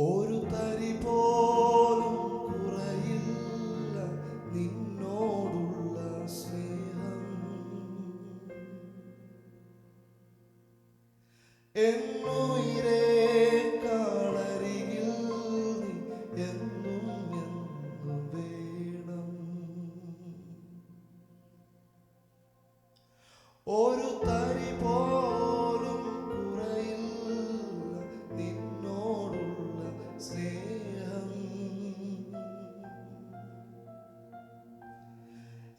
ഒരു തരി പോലും കുറയില്ല നിന്നോടുള്ള സ്നേഹം. എന്നുയിരേ കാളരികിൽ എന്നും എന്നും വേണം. ഒരു തരി പോലും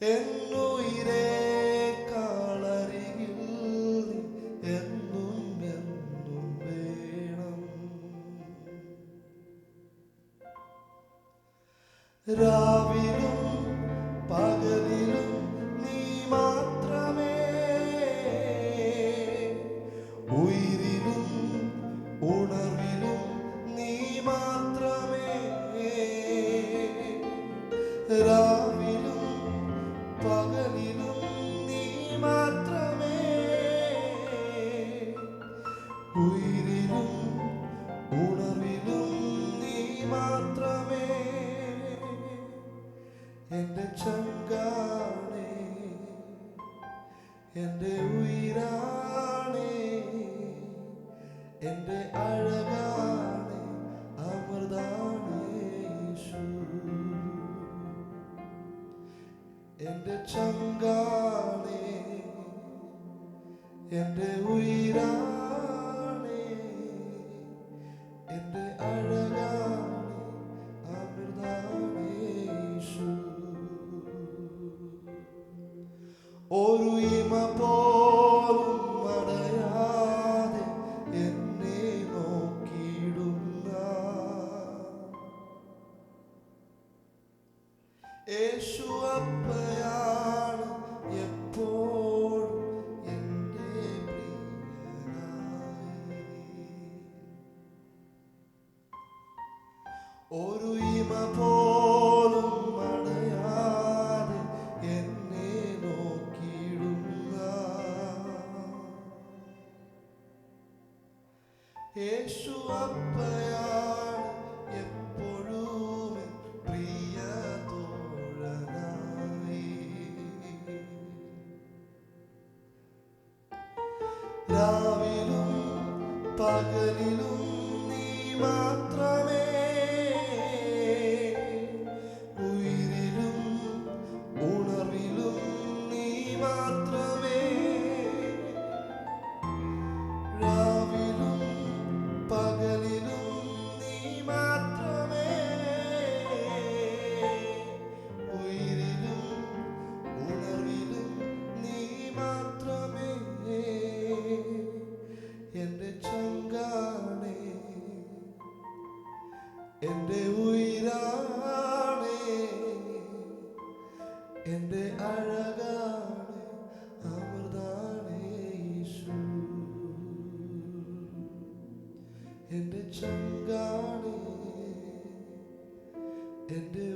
എന്നുയിരേ കാളരികിൽ എന്നും എന്നും വേണം. രാവിലും പകലിലും നീ മാത്രമേ. ഉയിരിലും ഉണർവിലും നീ മാത്രമേ. രാവിലും ഉയിരിലും ഉണർവിലും നീ മാത്രമേ എന്റെ ചങ്കാണേ എന്റെ ഉയിരാണേ എന്റെ അഴകാണ് അമൃതാണ് എന്റെ ചങ്കാണേ എന്റെ ഉയിരാണേ ഒരു പോലും അടയാതെ എന്നെ നോക്കിയിടുന്ന. യേശു അപ്പയാണ് ഒരു ഇമ പോലും യേശു എപ്പോഴും പ്രിയ തോഴനായി. രാവിലും പകലിലും നീ മാത്രമേ എന്റെ ചങ്കാളി എന്റെ